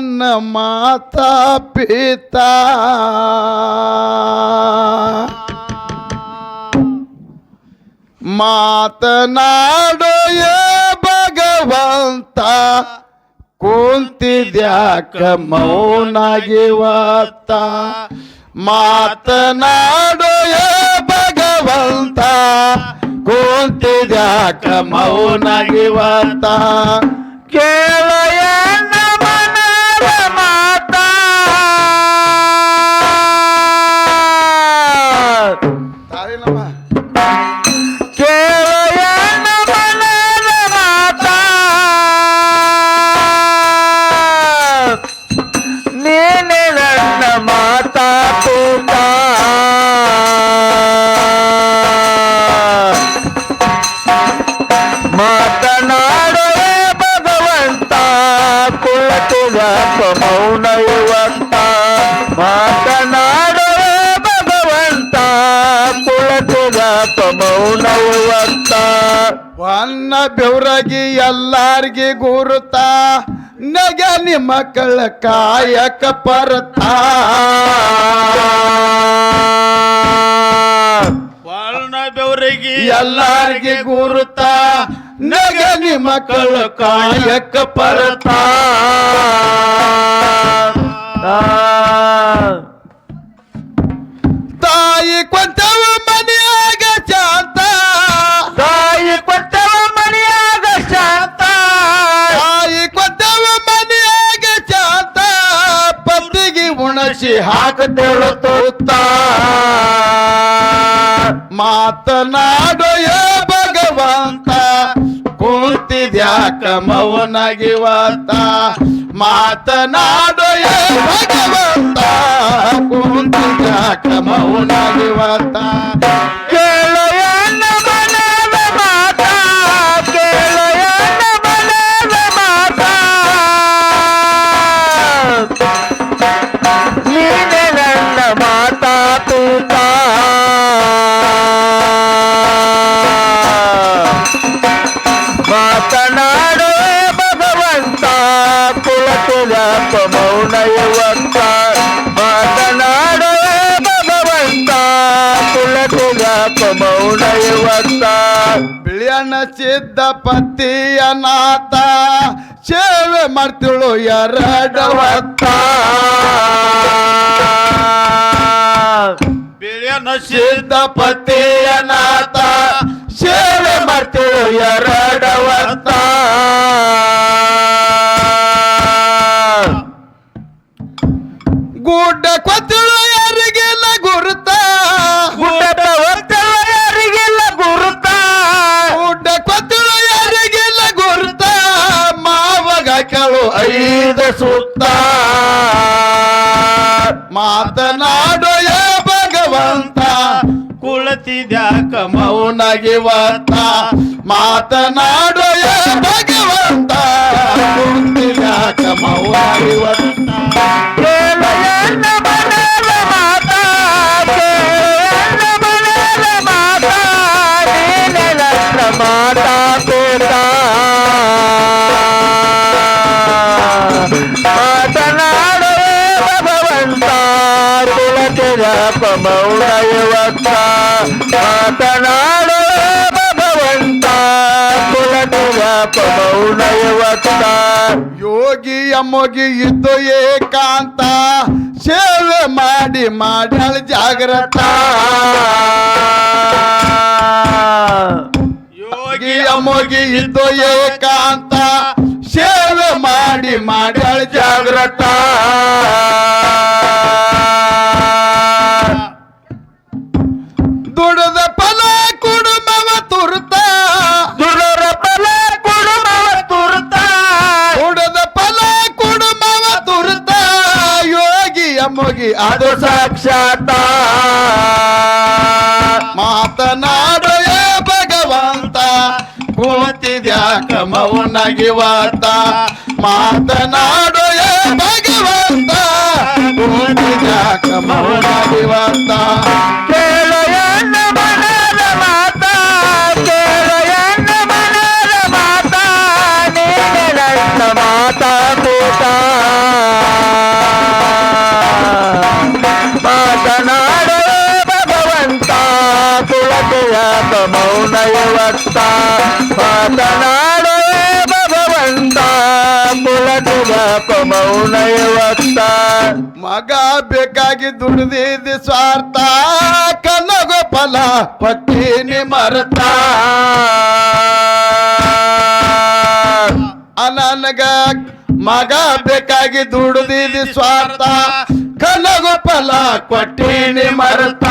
ನನ್ನ ಮಾತಾ ಪಿತಾ. ಮಾತನಾಡೋ ಏ ಭಗವಂತ ಕುಂತಿದ್ಯಾಕ ಮೌನಾಗಿವತ್ತ ಮಾತನಾಡೋ ಏ ಭಗವಂತ ಕುಂತಿದ್ಯಾಕ ಮೌನಾಗಿವತ್ತ ಕೇಳಯ ಇವತ್ತ ವನ್ನ ಬೆವರಗಿ ಎಲ್ಲಾರ್ಗಿ ಗುರುತ ನಗ ನಿಮ್ಮ ಮಕ್ಕಳ ಕಾಯಕ ಪರತ ವರ್ಣ ಬೆವರಿಗೆ ಎಲ್ಲಾರ್ಗಿ ಗುರುತ ನಗ ನಿಮ್ಮ ಮಕ್ಕಳ ಕಾಯಕ ಪರತ ಉಣಸಿ ಹಾಕತೇಳು ತೂತ ಮಾತನಾಡೋ ಏ ಭಗವಂತ. ಕೂತಿದ್ಯಾಕ ಮೌನಗಿವಂತ ಮಾತನಾಡೋಯ ಭಗವಂತ. ಕೂತಿದ್ಯಾಕ ಮೌನಾಗಿವತ್ತ. ಬಿಳಿಯಣ್ಣ ಸಿದ್ಧ ಪತಿಯ ನಾಥ. ಸೇವೆ ಮಾಡ್ತಿಳು ಎರಡವತ್ತ. ಬಿಳಿಯನ ಸಿದ್ಧ ಪತಿಯ ನಾಥ. ಸೇವೆ ಮಾಡ್ತಿಳು ಎರಡವತ್ತ. ಕೇಳು ಐದು ಸುತ್ತ ಮಾತನಾಡೋ ಏ ಭಗವಂತ ಕುಳತಿದ್ಯಾಕ ಮೌನಗಿವತ್ತ ಮಾತನಾಡೋ ಏ ಭಗವಂತ ಕುಂತಿದ್ಯಾಕ ಮೌನಗಿವತ್ತ ಮಾತನಾಡುವೆ ಭಗವಂತ ಕುಲತಿರಪ ಮೌನ ಯುವಕ ಯೋಗಿ ಅಮ್ಮೋಗಿ ಇದ್ದು ಏಕಾಂತ ಸೇವೆ ಮಾಡಿ ಮಾಡಲ್ ಜಾಗ್ರತ. ಯೋಗಿ ಅಮ್ಮೋಗಿ ಇದ್ದು ಏಕಾಂತ ಸೇವೆ ಮಾಡಿ ಮಾಡಲ್ ಜಾಗ್ರತ. ಅಮ್ಮೋಗಿ ಅದು ಸಾಕ್ಷಾತ ಮಾತನಾಡು ಭಗವಂತ ಕೂತಿದ್ಯಾಕ ಮೌನಗಿವತ್ತ ಮಾತನಾಡು ಭಗವಂತ ಕೂತಿದ್ಯಾಕ ಮೌನಗಿವತ್ತ ಮೌನ ಮಗ ಬೇಕಾಗಿ ದುಡಿದಿದ್ದು ಸ್ವಾರ್ಥ ಕನ್ನಗೋ ಫಲ ಪಟ್ಟಿನಿ ಮರತ. ಅನನಗ ಮಗ ಬೇಕಾಗಿ ದುಡಿದಿದ್ದು ಸ್ವಾರ್ಥ ಕನ್ನಗೋ ಫಲ ಕೊಟ್ಟೀನಿ ಮರತ.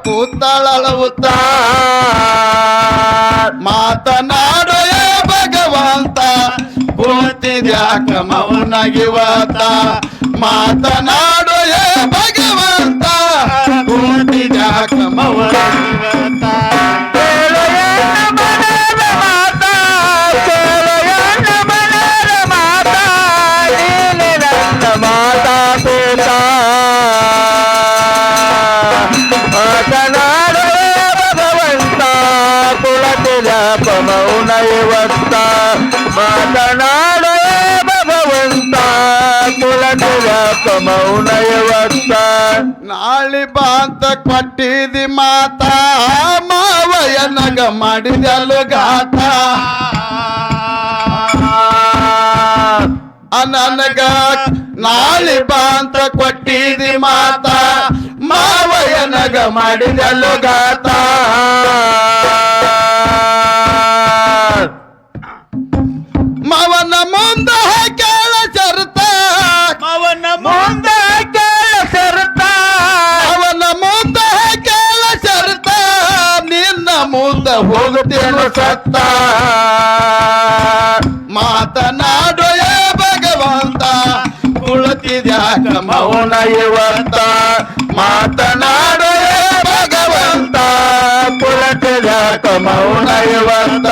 ಕೊಂತೆವ ಕೂತಾಳಳವುತ್ತ ಮಾತನಾಡೋ ಏ ಭಗವಂತ ಕೂತಿದ್ಯಾಕ ಮೌನಗಿವತ ಮಾತನಾಡೋ ನಾಳಿ ಬಾಂತ ಕೊಟ್ಟಿದಿ ಮಾತ, ಮಾವಯ್ಯ ನಗ ಮಾಡಿದಲು ಗಾತ. ಅನನಗ ನನಗ ನಾಳಿ ಬಾಂತ ಕೊಟ್ಟಿದಿ ಮಾತ, ಮಾವಯ್ಯ ನಗ ಮಾಡಿದಲು ಗಾತ. ಸತ್ತ ಮಾತನಾಡೋಯ ಭಗವಂತ ಕುಳತಿದ್ಯಾಕ ಮೌನ ಇವತ್ತ. ಮಾತನಾಡು ಏ ಭಗವಂತ ಕುಳತಿದ್ಯಾಕ ಮೌನ ಇವತ್ತ.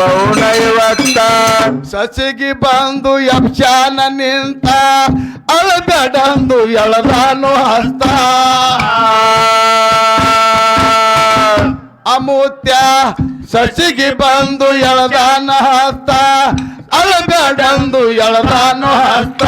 ಮೌನ ಇವತ್ತ ಸಸಿಗಿ ಬಂದು ಯಕ್ಷಾನ ನಿಂತ, ಅಳಬೇಡಂದು ಎಳದಾನು ಹಸ್ತ. ಅಮೂತ್ಯ, ಸಸಿಗಿ ಬಂದು ಎಳದಾನ ಹಸ್ತ, ಅಳಬೇಡಂದು ಎಳದಾನು ಹಸ್ತ.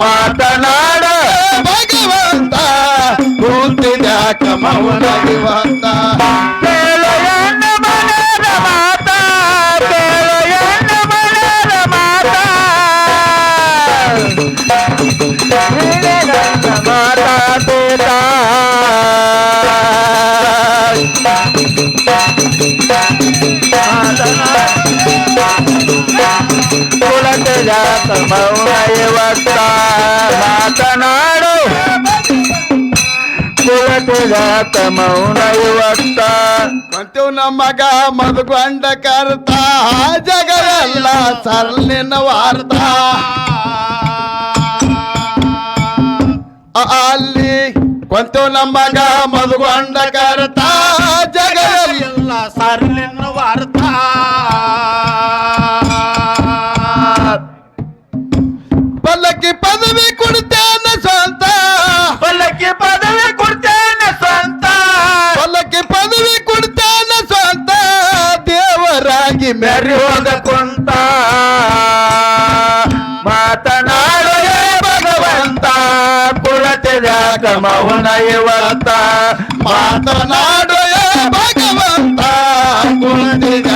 ಮಾತನಾಡ. ಭಗವಂತ ಕೂತಿದ್ಯಾಕ ಮೌನ ಕುಲತೆದ ಮೌನ ಇವತ್ತ ಮಾತನಾಡು ಕುಲತೆದ ಮೌನ ಇವತ್ತ ಕೊಂತೇವ್ ನಮ್ಮ ಮಗ ಮದುಗೊಂಡ ಕರ್ತ ಜಗ ಎಲ್ಲ ಸರ್ಲಿನ ವಾರ್ತ. ಅಲ್ಲಿ ಕೊಂತೇವ್ ನಮ್ಮಗ ಮಗ ಮದುಗೊಂಡ ಕರ್ತ ಜಗ ಎಲ್ಲ ಮೆರೆಯುವಾಗ ಕುಂತ ಮಾತನಾಡುವ ಭಗವಂತ ಕುಳತಿದ್ಯಾಕ ಮೌನ ಇವಂತ ಮಾತನಾಡುವ ಭಗವಂತ ಕುಳತಿದ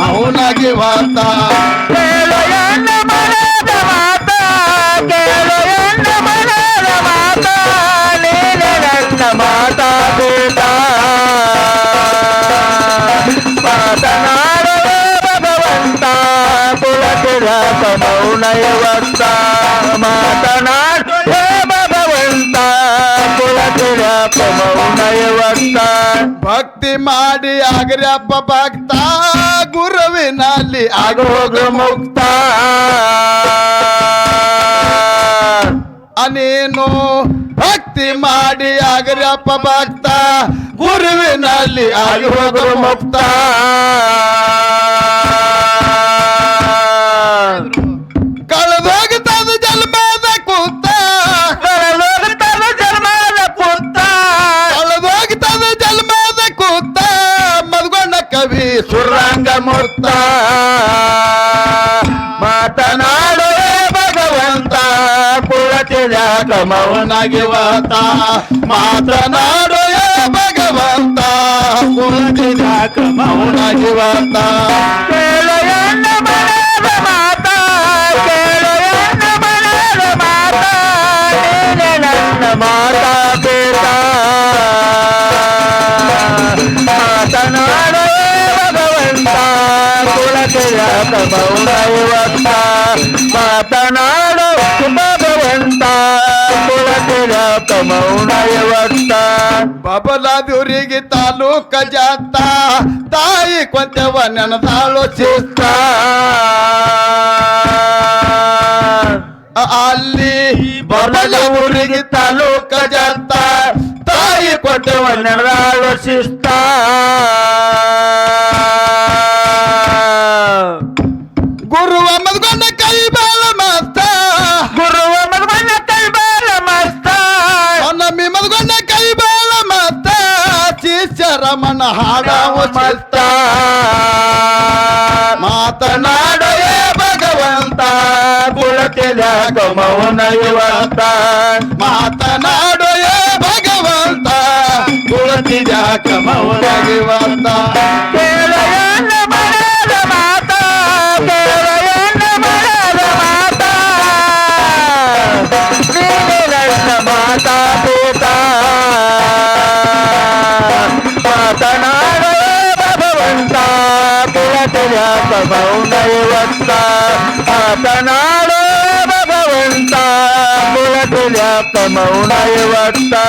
ಮೌನ ಇವಂತ ಕೇಳಯನ್ನ ಮನದ ಮಾತ ಕೇಳಯನ್ನ ಮನದ ಮಾತ ನೀಲಗಂಡ ಮಾತಾ. ಮೌನಯವತ್ತ ಮಾತನಾಡ ಭಗವಂತ ಕುಲತಿರ ಮೌನಯವತ್ತ ಭಕ್ತಿ ಮಾಡಿ ಆಗ್ರ್ಯಪ್ಪ ಭಕ್ತ, ಗುರುವಿನಲ್ಲಿ ಆಗೋಗ ಮುಕ್ತ. ಅನೇನು ಭಕ್ತಿ ಮಾಡಿ ಆಗ್ರ್ಯಪ್ಪ ಭಕ್ತ, ಗುರುವಿನಲ್ಲಿ ಆಗೋಗ ಮುಕ್ತ. ಸುರಂಗ ಮುಕ್ತ ಮಾತನಾಡು ಹೇ ಭಗವಂತ ಕುಲತಿರಕ ಮೌನಗಿವತ್ತ ಮಾತನಾಡು ಭಗವಂತ ಕುಲತಿರಾಕ ಮೌನಗಿವತ್ತ ಕುಲತಿರಕ ಬಬಲಾದುರಿಗೆ ಬಬಲಾದೂರಿಗೆ ತಾಲೂಕ ಜಾತ. ತಾಯಿ ಕೊಂತೆವ ನೆನದಾಳು ಚಿತ್ತ ಅಲ್ಲಿ ಬಬಲ ಊರಿಗೆ ತಾಲೂಕ ಜಾತ. ತಾಯಿ ಕೊಟ್ಟವ ನೆರಳು ಶಿಸ್ತ. ಹಾಡವ ಮತ್ತ ಮಾತನಾಡ ನಾಡೇ ಭಗವಂತ. ಕುಳಕೆಲ ಮೌನ ಇವತ್ತ ಮಾತನಾಡು ಏ ಭಗವಂತ ಗಮವು ಮೌನಗಿವಂತ ತಮ ಉಣಯವಾಡ್ತಾ